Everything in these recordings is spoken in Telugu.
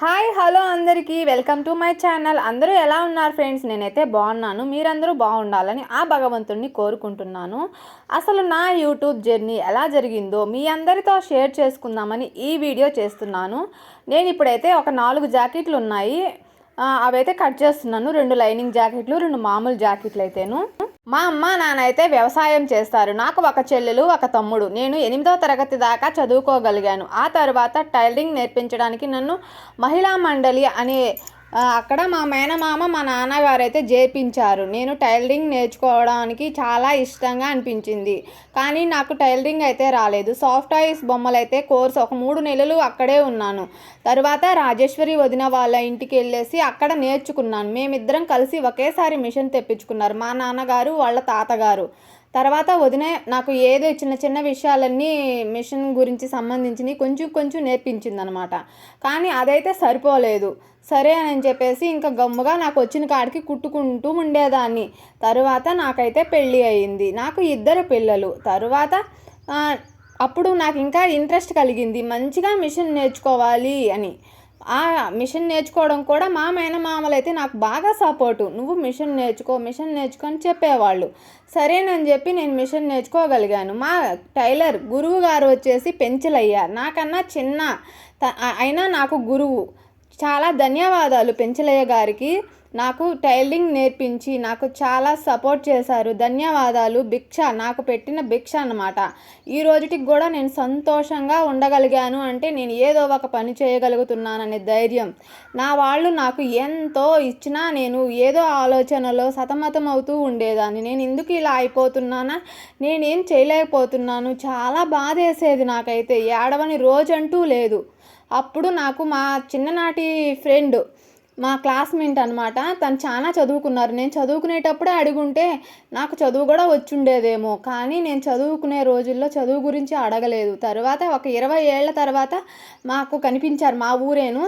హాయ్ హలో అందరికీ. Welcome to my channel. అందరూ ఎలా ఉన్నారు ఫ్రెండ్స్? నేనైతే బాగున్నాను. మీరందరూ బాగుండాలని ఆ భగవంతుడిని కోరుకుంటున్నాను. అసలు నా యూట్యూబ్ జర్నీ ఎలా జరిగిందో మీ అందరితో షేర్ చేసుకుందామని ఈ వీడియో చేస్తున్నాను. నేను ఇప్పుడైతే ఒక నాలుగు జాకెట్లు ఉన్నాయి. అవైతే కట్ చేస్తున్నాను. రెండు లైనింగ్ జాకెట్లు రెండు మామూలు జాకెట్లు అయితేను మా అమ్మ నాన్న అయితే వ్యవసాయం చేస్తారు. నాకు ఒక చెల్లెలు ఒక తమ్ముడు. నేను ఎనిమిదో తరగతి దాకా చదువుకోగలిగాను. ఆ తర్వాత టైలరింగ్ నేర్పించడానికి నన్ను మహిళా మండలి అనే అక్కడ మా మేనమామ మా నాన్నగారు అయితే చేర్పించారు నేను టైలరింగ్ నేర్చుకోవడానికి చాలా ఇష్టంగా అనిపించింది. కానీ నాకు టైలరింగ్ అయితే రాలేదు. సాఫ్ట్ ఐస్ బొమ్మలు అయితే కోర్స్ ఒక మూడు నెలలు అక్కడే ఉన్నాను. తర్వాత రాజేశ్వరి వదిన వాళ్ళ ఇంటికి వెళ్ళేసి అక్కడ నేర్చుకున్నాను. మేమిద్దరం కలిసి ఒకేసారి మిషన్ తెప్పించుకున్నారు. మా నాన్నగారు వాళ్ళ తాతగారు. తర్వాత వదిన నాకు ఏదో చిన్న చిన్న విషయాలన్నీ మిషన్ గురించి సంబంధించినవి కొంచెం కొంచెం నేర్పించింది అనమాట కానీ అదైతే సరిపోలేదు. సరే అని చెప్పేసి ఇంకా గమ్ముగా నాకు వచ్చిన కాడికి కుట్టుకుంటూ ఉండేదాన్ని. తరువాత నాకైతే పెళ్ళి అయింది. నాకు ఇద్దరు పిల్లలు. తరువాత అప్పుడు నాకు ఇంకా ఇంట్రెస్ట్ కలిగింది. మంచిగా మిషన్ నేర్చుకోవాలి అని. ఆ మిషన్ నేర్చుకోవడం కూడా మా మేనమామలు అయితే నాకు బాగా సపోర్టు. నువ్వు మిషన్ నేర్చుకో మిషన్ నేర్చుకో అని చెప్పేవాళ్ళు. సరేనని చెప్పి నేను మిషన్ నేర్చుకోగలిగాను. మా టైలర్ గురువు గారు వచ్చేసి పెంచలయ్య. నాకన్నా చిన్న అయినా నాకు గురువు. చాలా ధన్యవాదాలు పెంచలయ్య గారికి. నాకు టైలింగ్ నేర్పించి నాకు చాలా సపోర్ట్ చేశారు. ధన్యవాదాలు. భిక్ష. నాకు పెట్టిన భిక్ష అన్నమాట. ఈ రోజుటికి కూడా నేను సంతోషంగా ఉండగలిగాను అంటే నేను ఏదో ఒక పని చేయగలుగుతున్నాననే ధైర్యం. నా వాళ్ళు నాకు ఎంతో ఇచ్చినా నేను ఏదో ఆలోచనలో సతమతం అవుతూ ఉండేదాన్ని. నేను ఎందుకు ఇలా అయిపోతున్నానా? నేనేం చేయలేకపోతున్నాను? చాలా బాధ వేసేది నాకైతే. ఏడవని రోజంటూ లేదు. అప్పుడు నాకు మా చిన్ననాటి ఫ్రెండ్ మా క్లాస్మేట్ అనమాట తను చాలా చదువుకున్నారు. నేను చదువుకునేటప్పుడే అడుగుంటే నాకు చదువు కూడా వచ్చుండేదేమో. కానీ నేను చదువుకునే రోజుల్లో చదువు గురించి అడగలేదు. తర్వాత ఒక ఇరవై ఏళ్ళ తర్వాత మాకు కనిపించారు మా ఊరేను.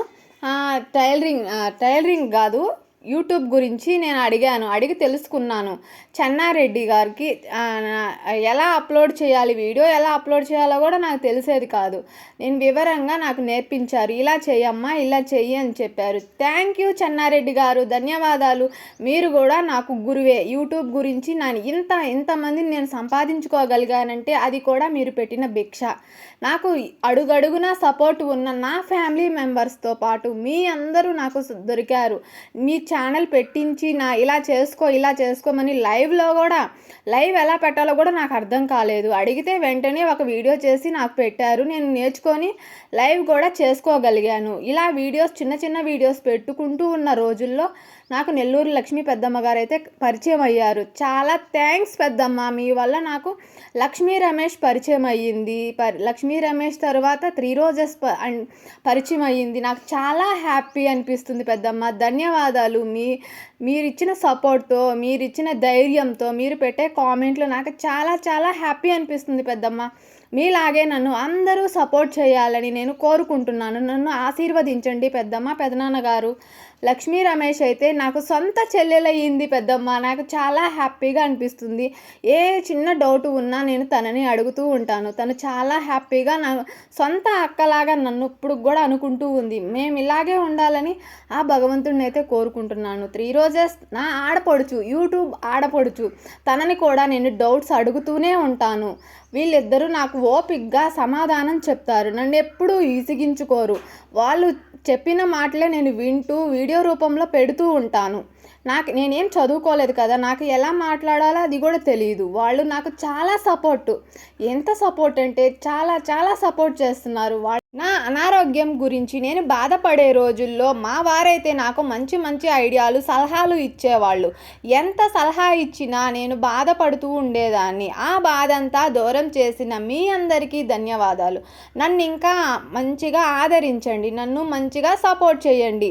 టైలరింగ్ టైలరింగ్ కాదు. యూట్యూబ్ గురించి నేను అడిగాను అడిగి తెలుసుకున్నాను. చెన్నారెడ్డి గారికి ఎలా అప్లోడ్ చేయాలి వీడియో ఎలా అప్లోడ్ చేయాలో కూడా నాకు తెలిసేది కాదు. నేను వివరంగా నాకు నేర్పించారు ఇలా చేయమ్మా ఇలా చెయ్యి అని చెప్పారు. థ్యాంక్ యూ చెన్నారెడ్డి గారు ధన్యవాదాలు. మీరు కూడా నాకు గురువే. యూట్యూబ్ గురించి నేను ఇంత ఇంతమందిని నేను సంపాదించుకోగలిగానంటే అది కూడా మీరు పెట్టిన భిక్ష. నాకు అడుగడుగున సపోర్ట్ ఉన్న నా ఫ్యామిలీ మెంబర్స్తో పాటు మీ అందరూ నాకు దొరికారు. మీ ఛానల్ పెట్టించి నా ఇలా చేసుకో ఇలా చేసుకోమని లైవ్లో కూడా లైవ్ ఎలా పెట్టాలో కూడా నాకు అర్థం కాలేదు. అడిగితే వెంటనే ఒక వీడియో చేసి నాకు పెట్టారు. నేను నేర్చుకొని లైవ్ కూడా చేసుకోగలిగాను. ఇలా వీడియోస్ చిన్న చిన్న వీడియోస్ పెట్టుకుంటూ ఉన్న రోజుల్లో నాకు నెల్లూరు లక్ష్మీ పెద్దమ్మ గారు అయితే పరిచయం అయ్యారు. చాలా థ్యాంక్స్ పెద్దమ్మ. మీ వల్ల నాకు లక్ష్మీ రమేష్ పరిచయం అయ్యింది. పరి లక్ష్మీ రమేష్ తర్వాత త్రీ రోజెస్ ప- పరిచయం అయ్యింది. నాకు చాలా హ్యాపీ అనిపిస్తుంది పెద్దమ్మ. ధన్యవాదాలు. మీ మీరు ఇచ్చిన సపోర్ట్తో మీరు ఇచ్చిన ధైర్యంతో మీరు పెట్టే కామెంట్లు నాకు చాలా చాలా హ్యాపీ అనిపిస్తుంది పెద్దమ్మ. మీలాగే నన్ను అందరూ సపోర్ట్ చేయాలని నేను కోరుకుంటున్నాను. నన్ను ఆశీర్వదించండి పెద్దమ్మ పెదనాన్న గారు. లక్ష్మీ రమేష్ అయితే నాకు సొంత చెల్లెలయ్యింది పెద్దమ్మ. నాకు చాలా హ్యాపీగా అనిపిస్తుంది. ఏ చిన్న డౌట్ ఉన్నా నేను తనని అడుగుతూ ఉంటాను. తను చాలా హ్యాపీగా నా సొంత అక్కలాగా నన్ను ఇప్పుడు కూడా అనుకుంటూ ఉంది. మేము ఇలాగే ఉండాలని ఆ భగవంతుడిని అయితే కోరుకుంటున్నాను. త్రీ రోజెస్ నా ఆడపడుచు యూట్యూబ్ ఆడపడుచు తనని కూడా నేను డౌట్స్ అడుగుతూనే ఉంటాను. వీళ్ళిద్దరూ నాకు ఓపిక్గా సమాధానం చెప్తారు. నన్ను ఎప్పుడూ ఈసిగించుకోరు. వాళ్ళు చెప్పిన మాటలే నేను వింటూ వీడియో రూపంలో పెడుతూ ఉంటాను. నాకు నేనేం చదువుకోలేదు కదా నాకు ఎలా మాట్లాడాలో అది కూడా తెలియదు వాళ్ళు నాకు చాలా సపోర్టు. ఎంత సపోర్ట్ అంటే చాలా చాలా సపోర్ట్ చేస్తున్నారు. వాళ్ళు నా అనారోగ్యం గురించి నేను బాధపడే రోజుల్లో మా వారైతే నాకు మంచి మంచి ఐడియాలు సలహాలు ఇచ్చేవాళ్ళు. ఎంత సలహా ఇచ్చినా నేను బాధపడుతూ ఉండేదాన్ని. ఆ బాధ అంతా దూరం చేసిన మీ అందరికీ ధన్యవాదాలు. నన్ను ఇంకా మంచిగా ఆదరించండి. నన్ను మంచిగా సపోర్ట్ చేయండి.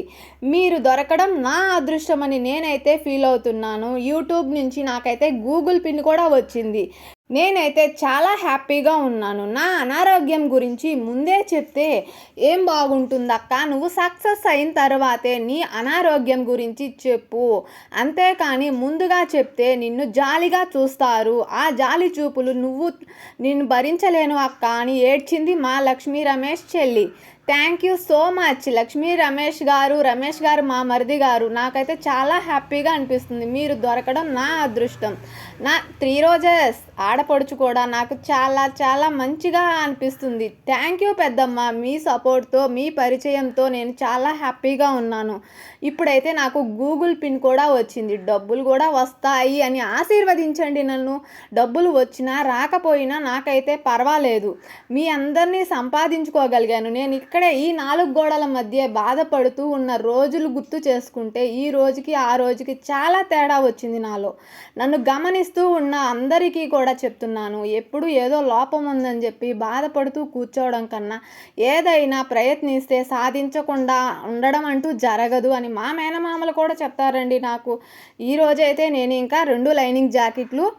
మీరు దొరకడం నా అదృష్టమని నేనైతే ఫీల్ అవుతున్నాను. యూట్యూబ్ నుంచి నాకైతే గూగుల్ పిన్ కూడా వచ్చింది. నేనైతే చాలా హ్యాపీగా ఉన్నాను. నా అనారోగ్యం గురించి ముందే చెప్తే ఏం బాగుంటుందక్క? నువ్వు సక్సెస్ అయిన తర్వాతే నీ అనారోగ్యం గురించి చెప్పు. అంతేకాని ముందుగా చెప్తే నిన్ను జాలిగా చూస్తారు. ఆ జాలి చూపులు నువ్వు నిన్ను భరించలేను అక్క అని ఏడ్చింది మా లక్ష్మీ రమేష్ చెల్లి. Thank you so much. Lakshmi Ramesh గారు రమేష్ గారు మా మరిది గారు నాకైతే చాలా హ్యాపీగా అనిపిస్తుంది. మీరు దొరకడం నా అదృష్టం. నా త్రీ రోజెస్ ఆడపడుచు కూడా నాకు చాలా చాలా మంచిగా అనిపిస్తుంది. థ్యాంక్ యూ పెద్దమ్మ. మీ సపోర్ట్తో మీ పరిచయంతో నేను చాలా హ్యాపీగా ఉన్నాను. ఇప్పుడైతే నాకు గూగుల్ పిన్ కూడా వచ్చింది. డబ్బులు కూడా వస్తాయి అని ఆశీర్వదించండి నన్ను. డబ్బులు వచ్చినా రాకపోయినా నాకైతే పర్వాలేదు. మీ అందరినీ సంపాదించుకోగలిగాను. నేను ఇక్కడ ఈ నాలుగు గోడల మధ్య బాధపడుతూ ఉన్న రోజులు గుర్తు చేసుకుంటే ఈ రోజుకి ఆ రోజుకి చాలా తేడా వచ్చింది నాలో. నన్ను గమనిస్తూ ఉన్న అందరికీ కూడా చెప్తున్నాను ఎప్పుడు ఏదో లోపం ఉందని చెప్పి బాధపడుతూ కూర్చోవడం కన్నా ఏదైనా ప్రయత్నిస్తే సాధించకుండా ఉండడం అంటూ జరగదు అని మా మేనమామలు కూడా చెప్తారండి నాకు. ఈ రోజైతే నేను ఇంకా రెండు లైనింగ్ జాకెట్లు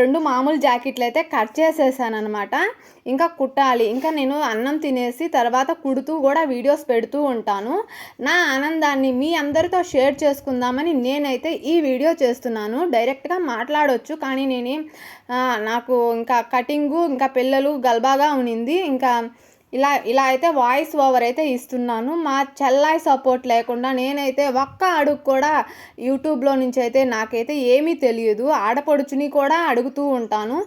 రెండు మామూలు జాకెట్లు అయితే కట్ చేసేసాను అనమాట ఇంకా కుట్టాలి. ఇంకా నేను అన్నం తినేసి తర్వాత కుడుతూ కూడా వీడియోస్ పెడుతూ ఉంటాను. నా ఆనందాన్ని మీ అందరితో షేర్ చేసుకుందామని నేనైతే ఈ వీడియో చేస్తున్నాను. డైరెక్ట్గా మాట్లాడవచ్చు కానీ నేనే నాకు ఇంకా కటింగు ఇంకా పిల్లలు గల్బాగా ఉనింది. ఇంకా ఇలా ఇలా అయితే వాయిస్ ఓవర్ అయితే ఇస్తున్నాను. మా చెల్లాయి సపోర్ట్ లేకుండా నేనైతే ఒక్క అడుగు కూడా యూట్యూబ్లో నుంచి అయితే నాకైతే ఏమీ తెలియదు. ఆడపడుచుని కూడా అడుగుతూ ఉంటాను.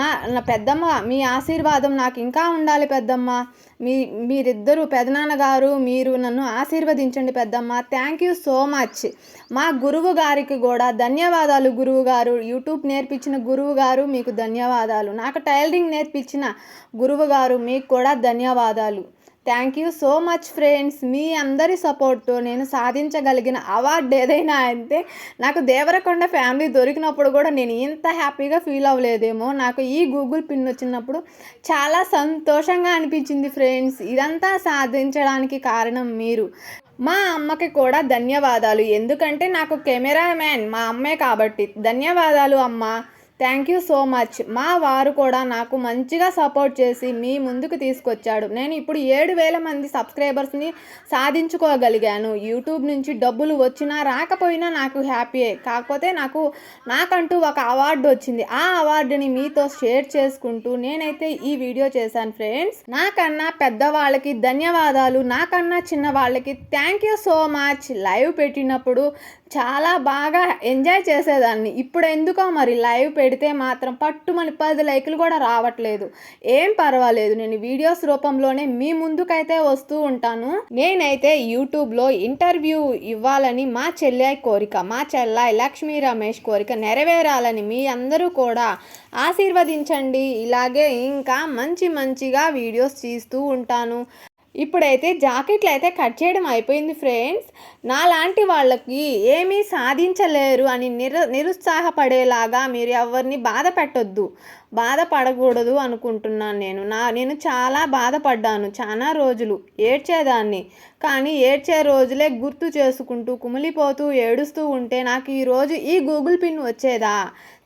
నా నా పెద్దమ్మ మీ ఆశీర్వాదం నాకు ఇంకా ఉండాలి పెద్దమ్మ. మీ మీరిద్దరూ పెదనాన్నగారు మీరు నన్ను ఆశీర్వదించండి పెద్దమ్మ. థ్యాంక్ యూ సో మచ్ మా గురువు గారికి కూడా ధన్యవాదాలు గురువు గారు యూట్యూబ్ నేర్పించిన గురువు గారు మీకు ధన్యవాదాలు. నాకు టైలరింగ్ నేర్పించిన గురువు గారు మీకు కూడా ధన్యవాదాలు. Thank you so much friends మీ అందరి సపోర్ట్తో నేను సాధించగలిగిన అవార్డు ఏదైనా అంటే నాకు దేవరకొండ ఫ్యామిలీ దొరికినప్పుడు కూడా నేను ఇంత హ్యాపీగా ఫీల్ అవ్వలేదేమో. నాకు ఈ గూగుల్ పిన్ వచ్చినప్పుడు చాలా సంతోషంగా అనిపించింది ఫ్రెండ్స్ ఇదంతా సాధించడానికి కారణం మీరు. మా అమ్మకి కూడా ధన్యవాదాలు. ఎందుకంటే నాకు కెమెరామ్యాన్ మా అమ్మే కాబట్టి. ధన్యవాదాలు అమ్మ. థ్యాంక్ యూ సో మచ్ మా వారు కూడా నాకు మంచిగా సపోర్ట్ చేసి మీ ముందుకు తీసుకొచ్చాడు. నేను ఇప్పుడు ఏడు వేల మంది సబ్స్క్రైబర్స్ని సాధించుకోగలిగాను. యూట్యూబ్ నుంచి డబ్బులు వచ్చినా రాకపోయినా నాకు హ్యాపీయే కాకపోతే నాకు నాకంటూ ఒక అవార్డు వచ్చింది. ఆ అవార్డుని మీతో షేర్ చేసుకుంటూ నేనైతే ఈ వీడియో చేశాను ఫ్రెండ్స్ నాకన్నా పెద్దవాళ్ళకి ధన్యవాదాలు. నాకన్నా చిన్న వాళ్ళకి thank you so much live పెట్టినప్పుడు చాలా బాగా ఎంజాయ్ చేసేదాన్ని. ఇప్పుడు ఎందుకో మరి లైవ్ పెడితే మాత్రం పట్టుమని పది లైకులు కూడా రావట్లేదు. ఏం పర్వాలేదు నేను వీడియోస్ రూపంలోనే మీ ముందుకైతే వస్తూ ఉంటాను. నేనైతే యూట్యూబ్లో ఇంటర్వ్యూ ఇవ్వాలని మా చెల్లాయి కోరిక మా చెల్లాయి లక్ష్మీ రమేష్ కోరిక నెరవేరాలని మీ అందరూ కూడా ఆశీర్వదించండి. ఇలాగే ఇంకా మంచి మంచిగా వీడియోస్ తీస్తూ ఉంటాను. ఇప్పుడైతే జాకెట్లు అయితే కట్ చేయడం అయిపోయింది ఫ్రెండ్స్. నాలాంటి వాళ్ళకి ఏమీ సాధించలేరు అని నిరు నిరుత్సాహపడేలాగా మీరు ఎవరిని బాధ పెట్టొద్దు. బాధపడకూడదు అనుకుంటున్నాను నేను. నా నేను చాలా బాధపడ్డాను చాలా రోజులు ఏడ్చేదాన్ని. కానీ ఏడ్చే రోజులే గుర్తు చేసుకుంటూ కుమిలిపోతూ ఏడుస్తూ ఉంటే నాకు ఈరోజు ఈ గూగుల్ పిన్ వచ్చేదా?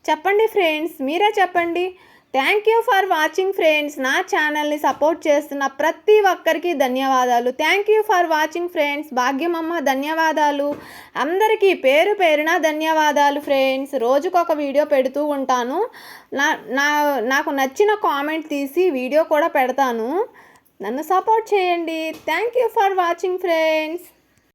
చెప్పండి ఫ్రెండ్స్ మీరే చెప్పండి. Thank you for watching friends నా ఛానల్ని సపోర్ట్ చేస్తున్న ప్రతి ఒక్కరికి ధన్యవాదాలు. Thank you for watching friends Bhagyamamma ధన్యవాదాలు. అందరికీ పేరు పేరున ధన్యవాదాలు ఫ్రెండ్స్ రోజుకొక వీడియో పెడుతూ ఉంటాను. నా నా నాకు నచ్చిన కామెంట్ తీసి వీడియో కూడా పెడతాను. నన్ను సపోర్ట్ చేయండి. Thank you for watching friends